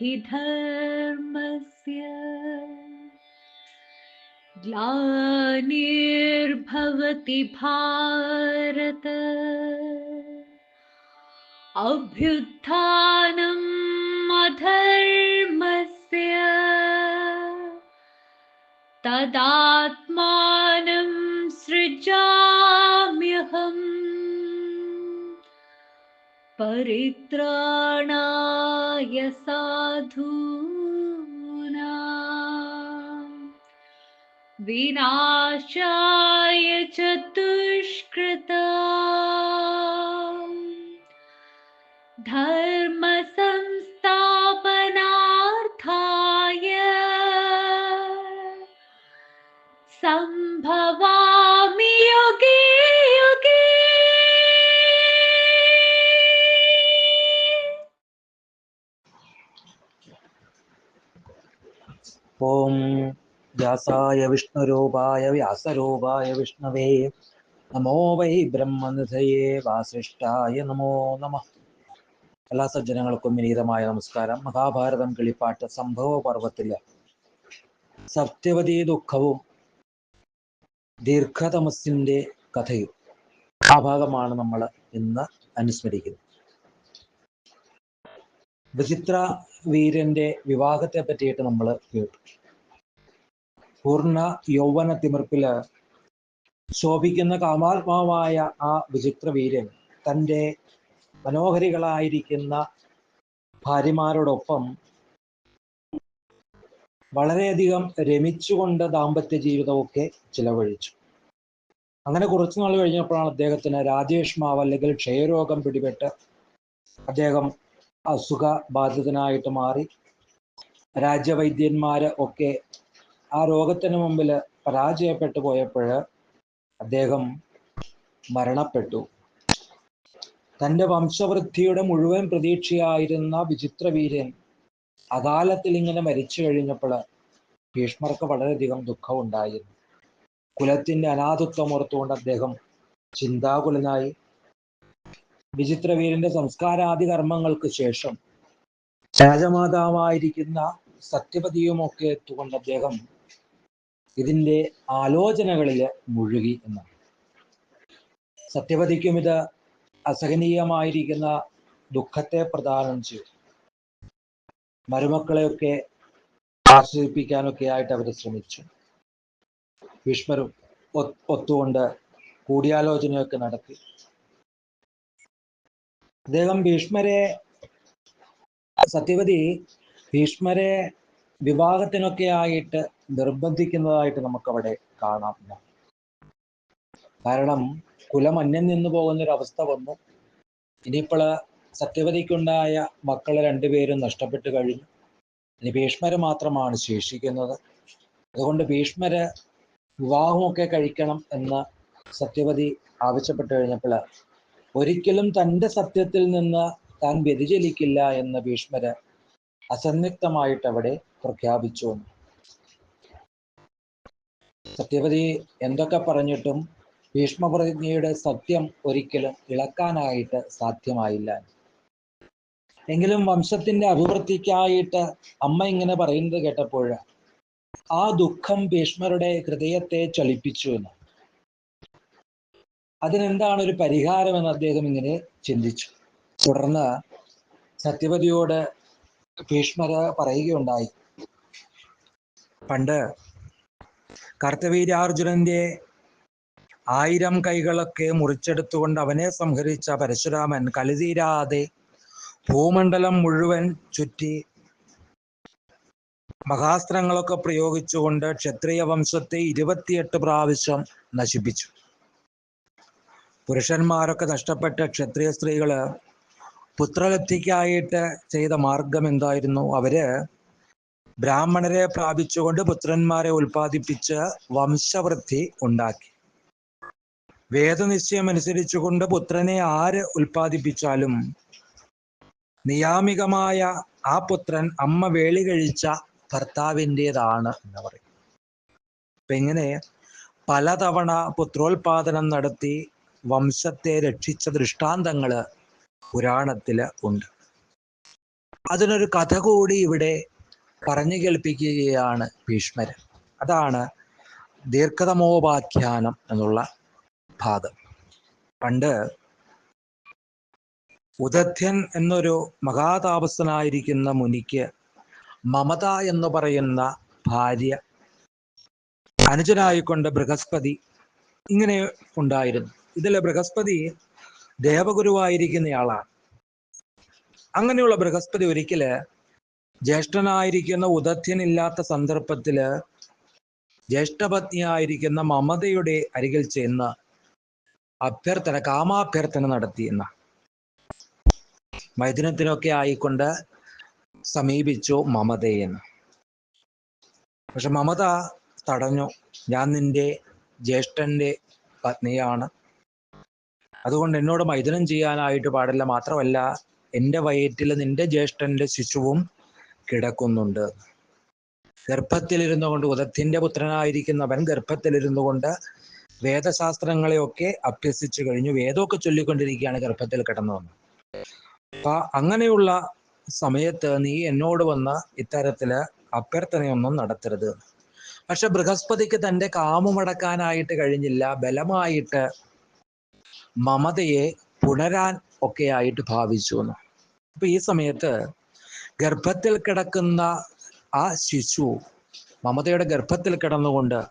हि धर्मस्य ग्लानिर्भवति भारत। अभ्युत्थानम् अधर्मस्य तदात्मानं सृजाम्यहम्। परित्राणाय साधूनां विनाशाय च ഓം വ്യാസായ വിഷ്ണുരൂപായ വ്യാസരൂപായ വിഷ്ണവേ നമോ വൈ ബ്രഹ്മനിധയേ വാസിഷ്ഠായ നമോ നമ എല്ലാ സജ്ജനങ്ങൾക്കും വിനീതമായ നമസ്കാരം. മഹാഭാരതം കിളിപ്പാട്ട് സംഭവ പർവത്തിൽ സത്യവതി ദുഃഖവും ദീർഘതമസിന്റെ കഥയും ആ ഭാഗമാണ് നമ്മൾ ഇന്ന് അനുസ്മരിക്കുന്നത്. വിചിത്ര വീരന്റെ വിവാഹത്തെ പറ്റിയിട്ട് നമ്മൾ കേട്ടു. പൂർണ യൗവന തിമിർപ്പിൽ ശോഭിക്കുന്ന കാമാത്മാവായ ആ വിചിത്ര വീരൻ തന്റെ മനോഹരികളായിരിക്കുന്ന ഭാര്യമാരോടൊപ്പം വളരെയധികം രമിച്ചുകൊണ്ട് ദാമ്പത്യ ജീവിതമൊക്കെ ചിലവഴിച്ചു. അങ്ങനെ കുറച്ചു നാൾ കഴിഞ്ഞപ്പോഴാണ് അദ്ദേഹത്തിന് രാജേഷ്മാവ് അല്ലെങ്കിൽ ക്ഷയരോഗം പിടിപെട്ട് അദ്ദേഹം അസുഖ ബാധിതനായിട്ട് മാറി. രാജ്യവൈദ്യന്മാർ ഒക്കെ ആ രോഗത്തിന് മുമ്പിൽ പരാജയപ്പെട്ടു പോയപ്പോൾ അദ്ദേഹം മരണപ്പെട്ടു. തന്റെ വംശവൃദ്ധിയുടെ മുഴുവൻ പ്രതീക്ഷയായിരുന്ന വിചിത്രവീര്യൻ അകാലത്തിൽ ഇങ്ങനെ മരിച്ചു കഴിഞ്ഞപ്പോൾ ഭീഷ്മർക്ക് വളരെയധികം ദുഃഖമുണ്ടായിരുന്നു കുലത്തിന്റെ അനാഥത്വം ഓർത്തുകൊണ്ട് അദ്ദേഹം ചിന്താകുലനായി വിചിത്രവീരന്റെ സംസ്കാരാദി കർമ്മങ്ങൾക്ക് ശേഷം രാജമാതാവായിരിക്കുന്ന സത്യപതിയുമൊക്കെ എത്തുകൊണ്ട് അദ്ദേഹം ഇതിന്റെ ആലോചനകളിൽ മുഴുകി എന്നാണ്. സത്യപതിക്കും ഇത് അസഹനീയമായിരിക്കുന്ന ദുഃഖത്തെ പ്രദാനം ചെയ്തു. മരുമക്കളെയൊക്കെ ആശ്രയിപ്പിക്കാനൊക്കെ ആയിട്ട് അവർ ശ്രമിച്ചു. ഭീഷ്മരും ഒത്തുകൊണ്ട് കൂടിയാലോചനയൊക്കെ നടത്തി. അദ്ദേഹം ഭീഷ്മരെ സത്യവതി ഭീഷ്മരെ വിവാഹത്തിനൊക്കെ ആയിട്ട് നിർബന്ധിക്കുന്നതായിട്ട് നമുക്കവിടെ കാണാം. കാരണം കുലം അന്യം നിന്നു പോകുന്ന ഒരു അവസ്ഥ വന്നു. ഇനിയിപ്പോൾ സത്യവതിക്കുണ്ടായ മക്കളെ രണ്ടുപേരും നഷ്ടപ്പെട്ടു കഴിഞ്ഞു. ഇനി ഭീഷ്മര് മാത്രമാണ് ശേഷിക്കുന്നത്. അതുകൊണ്ട് ഭീഷ്മര് വിവാഹമൊക്കെ കഴിക്കണം എന്ന് സത്യവതി ആവശ്യപ്പെട്ടു കഴിഞ്ഞപ്പോൾ ഒരിക്കലും തന്റെ സത്യത്തിൽ നിന്ന് താൻ വ്യതിചലിക്കില്ല എന്ന് ഭീഷ്മര് അസന്യുക്തമായിട്ട് അവിടെ പ്രഖ്യാപിച്ചു. സത്യവതി എന്തൊക്കെ പറഞ്ഞിട്ടും ഭീഷ്മപ്രതിജ്ഞയുടെ സത്യം ഒരിക്കലും ഇളക്കാനായിട്ട് സാധ്യമായില്ല എങ്കിലും വംശത്തിന്റെ അഭിവൃദ്ധിക്കായിട്ട് അമ്മ ഇങ്ങനെ പറയുന്നത് കേട്ടപ്പോൾ ആ ദുഃഖം ഭീഷ്മരുടെ ഹൃദയത്തെ ചലിപ്പിച്ചു എന്ന് അതിനെന്താണ് ഒരു പരിഹാരമെന്ന് അദ്ദേഹം ഇങ്ങനെ ചിന്തിച്ചു. തുടർന്ന് സത്യവതിയോട് ഭീഷ്മര് പറയുകയുണ്ടായി. പണ്ട് കർത്തവീര്യാർജുനന്റെ ആയിരം കൈകളൊക്കെ മുറിച്ചെടുത്തുകൊണ്ട് അവനെ സംഹരിച്ച പരശുരാമൻ കലിതീരാതെ ഭൂമണ്ഡലം മുഴുവൻ ചുറ്റി മഹാസ്ത്രങ്ങളൊക്കെ പ്രയോഗിച്ചുകൊണ്ട് ക്ഷത്രിയ വംശത്തെ ഇരുപത്തിയെട്ട് പ്രാവശ്യം നശിപ്പിച്ചു. പുരുഷന്മാരൊക്കെ നഷ്ടപ്പെട്ട ക്ഷത്രിയ സ്ത്രീകൾ പുത്രലബ്ധിക്കായിട്ട് ചെയ്ത മാർഗം എന്തായിരുന്നു? അവർ ബ്രാഹ്മണരെ പ്രാപിച്ചുകൊണ്ട് പുത്രന്മാരെ ഉൽപ്പാദിപ്പിച്ച് വംശവൃദ്ധി ഉണ്ടാക്കി. വേദനിശ്ചയം അനുസരിച്ചുകൊണ്ട് പുത്രനെ ആര് ഉൽപ്പാദിപ്പിച്ചാലും നിയാമികമായ ആ പുത്രൻ അമ്മ വേളി കഴിച്ച ഭർത്താവിന്റെതാണ് എന്ന് പറയും. അപ്പൊ ഇങ്ങനെ പലതവണ പുത്രോത്പാദനം നടത്തി വംശത്തെ രക്ഷിച്ച ദൃഷ്ടാന്തങ്ങൾ പുരാണത്തിൽ ഉണ്ട്. അതിനൊരു കഥ കൂടി ഇവിടെ പറഞ്ഞു കേൾപ്പിക്കുകയാണ് ഭീഷ്മരൻ അതാണ് ദീർഘതമോപാഖ്യാനം എന്നുള്ള ഭാഗം പണ്ട് ഉദധ്യൻ എന്നൊരു മഹാതാപസ്ഥനായിരിക്കുന്ന മുനിക്ക് മമത എന്ന് പറയുന്ന ഭാര്യ അനുജനായിക്കൊണ്ട് ബൃഹസ്പതി ഇങ്ങനെ ഉണ്ടായിരുന്നു. ഇതിലെ ബൃഹസ്പതി ദേവഗുരുവായിരിക്കുന്നയാളാണ്. അങ്ങനെയുള്ള ബൃഹസ്പതി ഒരിക്കൽ ജ്യേഷ്ഠനായിരിക്കുന്ന ഉദധ്യനില്ലാത്ത സന്ദർഭത്തിൽ ജ്യേഷ്ഠപത്നിയായിരിക്കുന്ന മമതയുടെ അരികിൽ ചെന്ന് അഭ്യർത്ഥന കാമാഭ്യർത്ഥന നടത്തിയെന്ന മൈഥുനത്തിനൊക്കെ ആയിക്കൊണ്ട് സമീപിച്ചു മമതയെന്ന് പക്ഷെ മമത തടഞ്ഞു. ഞാൻ നിന്റെ ജ്യേഷ്ഠന്റെ പത്നിയാണ്. അതുകൊണ്ട് എന്നോട് മൈഥുനം ചെയ്യാനായിട്ട് പാടില്ല. മാത്രമല്ല എന്റെ വയറ്റിൽ നിന്റെ ജ്യേഷ്ഠന്റെ ശിശുവും കിടക്കുന്നുണ്ട്. ഗർഭത്തിലിരുന്നു കൊണ്ട് ഉദത്തിന്റെ പുത്രനായിരിക്കുന്നവൻ ഗർഭത്തിലിരുന്നു കൊണ്ട് വേദശാസ്ത്രങ്ങളെയൊക്കെ അഭ്യസിച്ചു കഴിഞ്ഞു. വേദമൊക്കെ ചൊല്ലിക്കൊണ്ടിരിക്കുകയാണ് ഗർഭത്തിൽ കിടന്നു വന്ന് അപ്പൊ അങ്ങനെയുള്ള സമയത്ത് നീ എന്നോട് വന്ന ഇത്തരത്തിൽ അഭ്യർത്ഥനയൊന്നും നടത്തരുത്. പക്ഷെ ബൃഹസ്പതിക്ക് തന്റെ കാമമടക്കാനായിട്ട് കഴിഞ്ഞില്ല. ബലമായിട്ട് മമതയെ പുണരാൻ ഒക്കെയായിട്ട് ഭാവിച്ചു എന്ന് അപ്പൊ ഈ സമയത്ത് ഗർഭത്തിൽ കിടക്കുന്ന ആ ശിശു മമതയുടെ ഗർഭത്തിൽ കിടന്നുകൊണ്ട്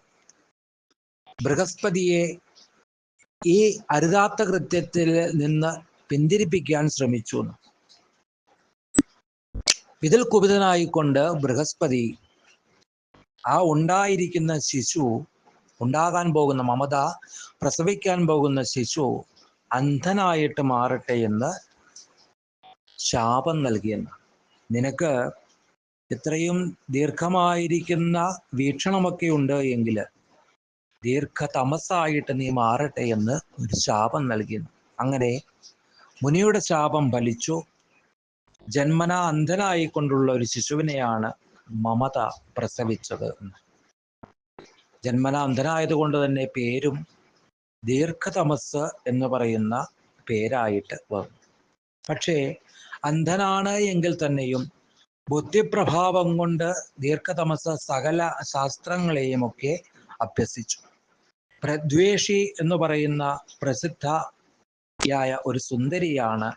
ബൃഹസ്പതിയെ ഈ അരുതാത്ത കൃത്യത്തിൽ നിന്ന് പിന്തിരിപ്പിക്കാൻ ശ്രമിച്ചു എന്ന്. ഇതിൽ കുപിതനായിക്കൊണ്ട് ബൃഹസ്പതി ആ ഉണ്ടായിരിക്കുന്ന ശിശു ഉണ്ടാകാൻ പോകുന്ന മമത പ്രസവിക്കാൻ പോകുന്ന ശിശു അന്ധനായിട്ട് മാറട്ടെ എന്ന് ശാപം നൽകിയെന്ന് നിനക്ക് ഇത്രയും ദീർഘമായിരിക്കുന്ന വീക്ഷണമൊക്കെ ഉണ്ട് എങ്കിൽ ദീർഘതമസായിട്ട് നീ മാറട്ടെ എന്ന് ഒരു ശാപം നൽകിയെന്ന് അങ്ങനെ മുനിയുടെ ശാപം ഫലിച്ചു. ജന്മന അന്ധനായിക്കൊണ്ടുള്ള ഒരു ശിശുവിനെയാണ് മമത പ്രസവിച്ചത്. ജന്മന അന്ധനായതുകൊണ്ട് തന്നെ പേരും ദീർഘതമസ് എന്ന് പറയുന്ന പേരായിട്ട് വന്നു പക്ഷേ അന്ധനാണ് എങ്കിൽ തന്നെയും ബുദ്ധിപ്രഭാവം കൊണ്ട് ദീർഘതമസ് സകല ശാസ്ത്രങ്ങളെയും ഒക്കെ അഭ്യസിച്ചു. പ്രദ്വേഷി എന്ന് പറയുന്ന പ്രസിദ്ധയായ ഒരു സുന്ദരിയാണ്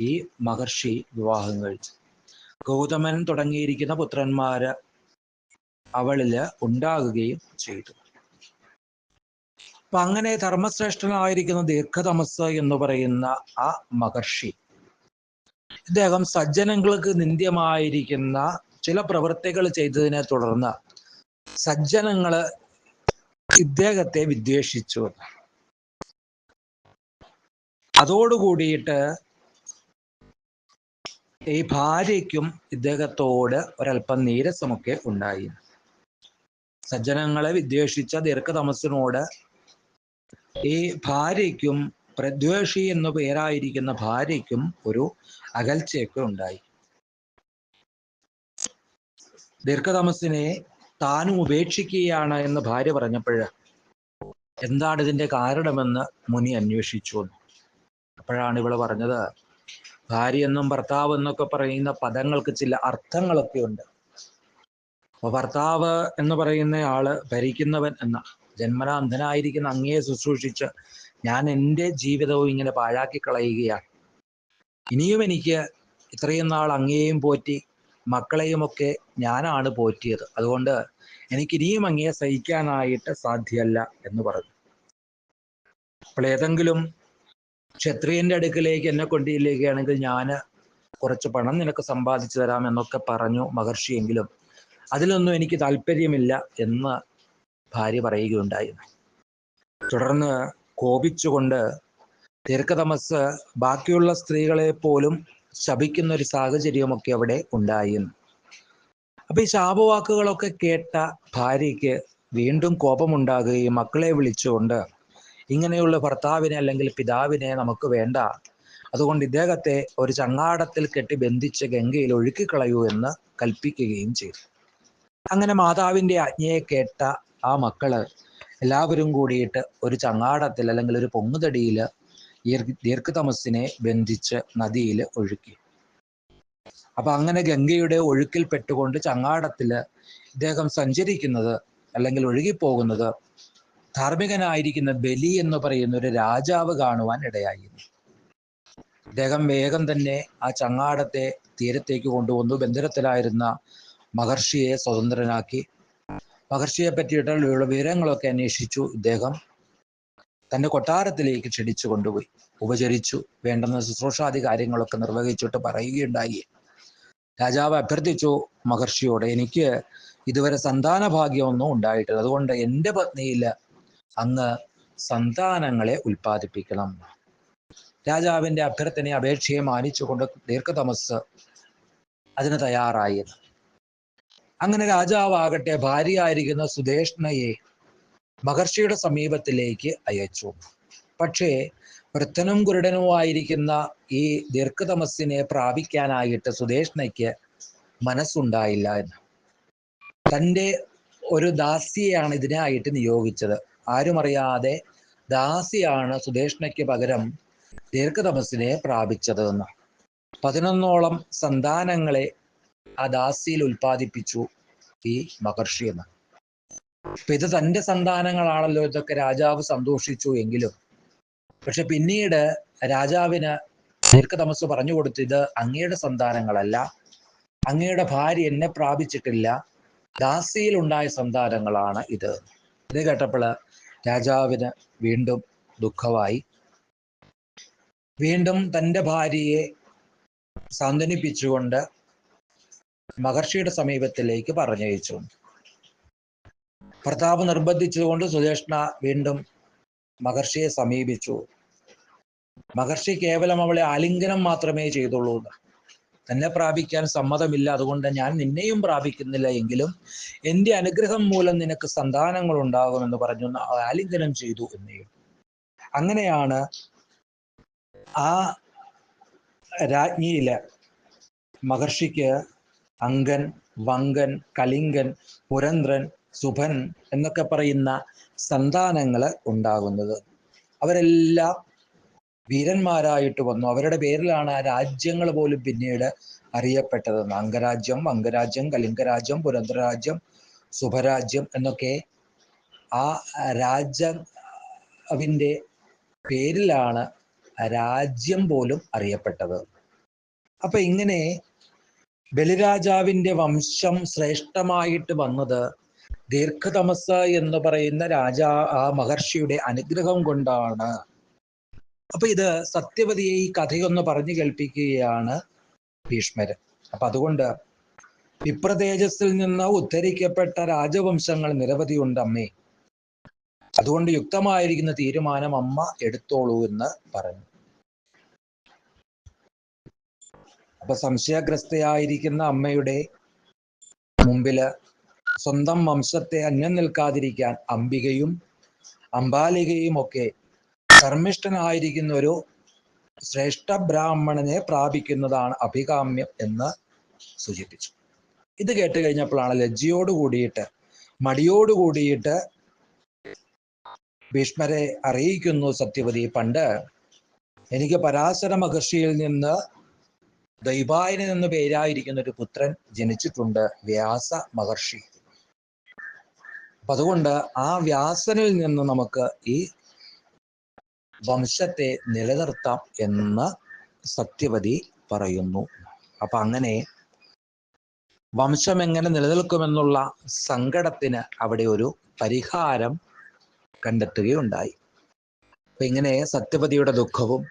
ഈ മഹർഷി വിവാഹം കഴിച്ചത്. ഗൗതമൻ തുടങ്ങിയിരിക്കുന്ന പുത്രന്മാര് അവളിൽ ഉണ്ടാകുകയും ചെയ്തു. അപ്പൊ അങ്ങനെ ധർമ്മശ്രേഷ്ഠനായിരിക്കുന്ന ദീർഘതമസ് എന്ന് പറയുന്ന ആ മഹർഷി. ഇദ്ദേഹം സജ്ജനങ്ങൾക്ക് നിന്ദ്യമായിരിക്കുന്ന ചില പ്രവൃത്തികൾ ചെയ്തതിനെ തുടർന്ന് സജ്ജനങ്ങൾ ഇദ്ദേഹത്തെ വിദ്വേഷിച്ചു. അതോടുകൂടിയിട്ട് ഈ ഭാര്യയ്ക്കും ഇദ്ദേഹത്തോട് ഒരല്പം നീരസമൊക്കെ ഉണ്ടായി. സജ്ജനങ്ങളെ വിദ്വേഷിച്ച ദീർഘതമസിനോട് ഈ ഭാര്യയ്ക്കും പ്രദ്വേഷി എന്ന പേരായിരിക്കുന്ന ഭാര്യയ്ക്കും ഒരു അകൽച്ചയൊക്കെ ഉണ്ടായി. ദീർഘതമസിനെ താനും ഉപേക്ഷിക്കുകയാണ് എന്ന് ഭാര്യ പറഞ്ഞപ്പോൾ എന്താണ് ഇതിന്റെ കാരണമെന്ന് മുനി അന്വേഷിച്ചു. അപ്പോഴാണ് ഇവൾ പറഞ്ഞത് ഭാര്യ എന്നും ഭർത്താവ് എന്നൊക്കെ പറയുന്ന പദങ്ങൾക്ക് ചില അർത്ഥങ്ങളൊക്കെ ഉണ്ട്. അപ്പൊ ഭർത്താവ് എന്ന് പറയുന്ന ആൾ ഭരിക്കുന്നവൻ എന്ന ജന്മന അന്ധനായിരിക്കുന്ന അങ്ങയെ ശുശ്രൂഷിച്ച് ഞാൻ എന്റെ ജീവിതവും ഇങ്ങനെ പാഴാക്കി കളയുകയാണ്. ഇനിയും എനിക്ക് ഇത്രയും നാൾ അങ്ങയെയും പോറ്റി മക്കളെയുമൊക്കെ ഞാനാണ് പോറ്റിയത്. അതുകൊണ്ട് എനിക്ക് ഇനിയും അങ്ങയെ സഹിക്കാനായിട്ട് സാധ്യമല്ല എന്ന് പറഞ്ഞു. അപ്പോൾ ഏതെങ്കിലും ക്ഷത്രിയന്റെ അടുക്കിലേക്ക് എന്നെ കൊണ്ടിരിക്കുകയാണെങ്കിൽ ഞാൻ കുറച്ച് പണം നിനക്ക് സമ്പാദിച്ചു തരാം എന്നൊക്കെ പറഞ്ഞു മഹർഷിയെങ്കിലും അതിലൊന്നും എനിക്ക് താല്പര്യമില്ല എന്ന് ഭാര്യ പറയുകയുണ്ടായി. തുടർന്ന് കോപിച്ചുകൊണ്ട് ദീർഘതമസ് ബാക്കിയുള്ള സ്ത്രീകളെ പോലും ശപിക്കുന്ന ഒരു സാഹചര്യമൊക്കെ അവിടെ ഉണ്ടായി. അപ്പൊ ഈ ശാപവാക്കുകളൊക്കെ കേട്ട ഭാര്യയ്ക്ക് വീണ്ടും കോപമുണ്ടാകുകയും മക്കളെ വിളിച്ചുകൊണ്ട് ഇങ്ങനെയുള്ള ഭർത്താവിനെ അല്ലെങ്കിൽ പിതാവിനെ നമുക്ക് വേണ്ട. അതുകൊണ്ട് ഇദ്ദേഹത്തെ ഒരു ചങ്ങാടത്തിൽ കെട്ടി ബന്ധിച്ച് ഗംഗയിൽ ഒഴുക്കിക്കളയൂ എന്ന് കൽപ്പിക്കുകയും ചെയ്തു. അങ്ങനെ മാതാവിന്റെ ആജ്ഞയെ കേട്ട ആ മക്കൾ എല്ലാവരും കൂടിയിട്ട് ഒരു ചങ്ങാടത്തിൽ അല്ലെങ്കിൽ ഒരു പൊങ്ങുതടിയിൽ ദീർഘതമസിനെ ബന്ധിച്ച് നദിയിൽ ഒഴുക്കി. അപ്പൊ അങ്ങനെ ഗംഗയുടെ ഒഴുക്കിൽ പെട്ടുകൊണ്ട് ചങ്ങാടത്തിൽ ഇദ്ദേഹം സഞ്ചരിക്കുന്നത് അല്ലെങ്കിൽ ഒഴുകിപ്പോകുന്നത് ധാർമ്മികനായിരിക്കുന്ന ബലി എന്ന് പറയുന്ന ഒരു രാജാവ് കാണുവാൻ ഇടയായിരുന്നു. അദ്ദേഹം വേഗം തന്നെ ആ ചങ്ങാടത്തെ തീരത്തേക്ക് കൊണ്ടുവന്നു. ബന്ധനത്തിലായിരുന്ന മഹർഷിയെ സ്വതന്ത്രനാക്കി. മഹർഷിയെ പറ്റിയിട്ടുള്ള വിവരങ്ങളൊക്കെ അന്വേഷിച്ചു ഇദ്ദേഹം. തന്റെ കൊട്ടാരത്തിലേക്ക് ക്ഷണിച്ചു കൊണ്ടുപോയി. ഉപചരിച്ചു. വേണ്ടുന്ന ശുശ്രൂഷാദി കാര്യങ്ങളൊക്കെ നിർവഹിച്ചിട്ട് പറയുകയുണ്ടായി. രാജാവ് അഭ്യർത്ഥിച്ചു മഹർഷിയോട് എനിക്ക് ഇതുവരെ സന്താന ഭാഗ്യമൊന്നും ഉണ്ടായിട്ടില്ല. അതുകൊണ്ട് എന്റെ പത്നിയിൽ അങ്ങ് സന്താനങ്ങളെ ഉൽപ്പാദിപ്പിക്കണം. രാജാവിന്റെ അഭ്യർത്ഥനയെ അപേക്ഷയെ മാനിച്ചുകൊണ്ട് ദീർഘതമസ് അതിന് തയ്യാറായി. അങ്ങനെ രാജാവാകട്ടെ ഭാര്യയായിരിക്കുന്ന സുദേഷ്ണയെ മഹർഷിയുടെ സമീപത്തിലേക്ക് അയച്ചു. പക്ഷേ വൃത്തനും കുരുടനുമായിരിക്കുന്ന ഈ ദീർഘതമസ്സിനെ പ്രാപിക്കാനായിട്ട് സുദേഷ്ണയ്ക്ക് മനസ്സുണ്ടായില്ല എന്ന്. തന്റെ ഒരു ദാസിയെയാണ് ഇതിനായിട്ട് നിയോഗിച്ചത്. ആരുമറിയാതെ ദാസിയാണ് സുദേഷ്ണയ്ക്ക് പകരം ദീർഘതമസ്സിനെ പ്രാപിച്ചത് എന്ന്. പതിനൊന്നോളം സന്താനങ്ങളെ ആ ദാസിയിൽ ഉൽപ്പാദിപ്പിച്ചു ഈ മഹർഷി എന്ന്. അപ്പൊ ഇത് തന്റെ സന്താനങ്ങളാണല്ലോ ഇതൊക്കെ രാജാവ് സന്തോഷിച്ചു എങ്കിലും. പക്ഷെ പിന്നീട് രാജാവിന് ദീർഘതമസ് പറഞ്ഞു കൊടുത്തു ഇത് അങ്ങയുടെ സന്താനങ്ങളല്ല അങ്ങയുടെ ഭാര്യ എന്നെ പ്രാപിച്ചിട്ടില്ല ദാസിയിൽ ഉണ്ടായ സന്താനങ്ങളാണ് ഇത്. ഇത് കേട്ടപ്പോൾ രാജാവിന് വീണ്ടും ദുഃഖമായി. വീണ്ടും തന്റെ ഭാര്യയെ സാന്ത്വനിപ്പിച്ചുകൊണ്ട് മഹർഷിയുടെ സമീപത്തിലേക്ക് പറഞ്ഞയച്ചു. ഭർത്താവ് നിർബന്ധിച്ചുകൊണ്ട് സുദേഷ്ണ വീണ്ടും മഹർഷിയെ സമീപിച്ചു. മഹർഷി കേവലം അവളെ ആലിംഗനം മാത്രമേ ചെയ്തുള്ളൂ. തന്നെ പ്രാപിക്കാൻ സമ്മതമില്ല. അതുകൊണ്ട് ഞാൻ നിന്നെയും പ്രാപിക്കുന്നില്ല എങ്കിലും എന്റെ അനുഗ്രഹം മൂലം നിനക്ക് സന്താനങ്ങൾ ഉണ്ടാകുമെന്ന് പറഞ്ഞു ആലിംഗനം ചെയ്തു എന്നേ. അങ്ങനെയാണ് ആ രാജ്ഞിയിലെ മഹർഷിക്ക് അങ്കൻ വങ്കൻ കലിംഗൻ പുരന്ദ്രൻ സുഭൻ എന്നൊക്കെ പറയുന്ന സന്താനങ്ങൾ ഉണ്ടാകുന്നത്. അവരെല്ലാം വീരന്മാരായിട്ട് വന്നു. അവരുടെ പേരിലാണ് ആ രാജ്യങ്ങൾ പോലും പിന്നീട് അറിയപ്പെട്ടത് അംഗരാജ്യം വങ്കരാജ്യം കലിംഗരാജ്യം പുരന്ദ്രരാജ്യം സുഭരാജ്യം എന്നൊക്കെ ആ രാജ്യവിന്റെ പേരിലാണ് രാജ്യം പോലും അറിയപ്പെട്ടത്. അപ്പൊ ഇങ്ങനെ ബലിരാജാവിന്റെ വംശം ശ്രേഷ്ഠമായിട്ട് വന്നത് ദീർഘതമസ എന്ന് പറയുന്ന രാജാ ആ മഹർഷിയുടെ അനുഗ്രഹം കൊണ്ടാണ്. അപ്പൊ ഇത് സത്യവതിയെ ഈ കഥയൊന്ന് പറഞ്ഞു കേൾപ്പിക്കുകയാണ് ഭീഷ്മര്. അപ്പൊ അതുകൊണ്ട് വിപ്രതേജസ്സിൽ നിന്ന് ഉദ്ധരിക്കപ്പെട്ട രാജവംശങ്ങൾ നിരവധിയുണ്ട് അമ്മേ. അതുകൊണ്ട് യുക്തമായിരിക്കുന്ന തീരുമാനം അമ്മ എടുത്തോളൂ എന്ന് പറഞ്ഞു. അപ്പൊ സംശയഗ്രസ്തയായിരിക്കുന്ന അമ്മയുടെ മുമ്പിൽ സ്വന്തം വംശത്തെ അന്യം നിൽക്കാതിരിക്കാൻ അംബികയും അംബാലികയും ഒക്കെ ധർമ്മിഷ്ഠനായിരിക്കുന്ന ഒരു ശ്രേഷ്ഠ ബ്രാഹ്മണനെ പ്രാപിക്കുന്നതാണ് അഭികാമ്യം എന്ന് സൂചിപ്പിച്ചു. ഇത് കേട്ട് കഴിഞ്ഞപ്പോഴാണ് ലജ്ജയോട് കൂടിയിട്ട് മടിയോട് കൂടിയിട്ട് ഭീഷ്മരെ അറിയിക്കുന്നു സത്യവതി. പണ്ട് എനിക്ക് പരാശര മഹർഷിയിൽ നിന്ന് ദൈവായന എന്ന് പേരായിരിക്കുന്ന ഒരു പുത്രൻ ജനിച്ചിട്ടുണ്ട് വ്യാസ മഹർഷി. അപ്പൊ അതുകൊണ്ട് ആ വ്യാസനിൽ നിന്ന് നമുക്ക് ഈ വംശത്തെ നിലനിർത്താം എന്ന് സത്യവതി പറയുന്നു. അപ്പൊ അങ്ങനെ വംശം എങ്ങനെ നിലനിൽക്കുമെന്നുള്ള സങ്കടത്തിന് അവിടെ ഒരു പരിഹാരം കണ്ടെത്തുകയുണ്ടായി. അപ്പൊ ഇങ്ങനെ സത്യവതിയുടെ ദുഃഖവും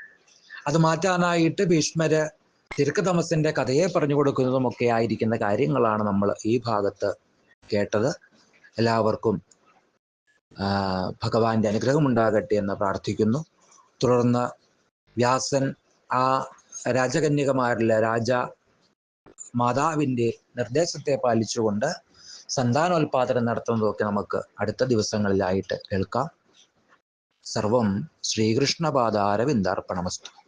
അത് മാറ്റാനായിട്ട് ഭീഷ്മര് തിരുക്കതമസിന്റെ കഥയെ പറഞ്ഞു കൊടുക്കുന്നതും ഒക്കെ ആയിരിക്കുന്ന കാര്യങ്ങളാണ് നമ്മൾ ഈ ഭാഗത്ത് കേട്ടത്. എല്ലാവർക്കും ഭഗവാന്റെ അനുഗ്രഹം ഉണ്ടാകട്ടെ എന്ന് പ്രാർത്ഥിക്കുന്നു. തുടർന്ന് വ്യാസൻ ആ രാജകന്യകമാരിലെ രാജ മാതാവിന്റെ നിർദ്ദേശത്തെ പാലിച്ചുകൊണ്ട് സന്താനോൽപാദനം നടത്തുന്നതൊക്കെ നമുക്ക് അടുത്ത ദിവസങ്ങളിലായിട്ട് കേൾക്കാം. സർവം ശ്രീകൃഷ്ണപാദാരവിന്ദാർപ്പണമസ്തു.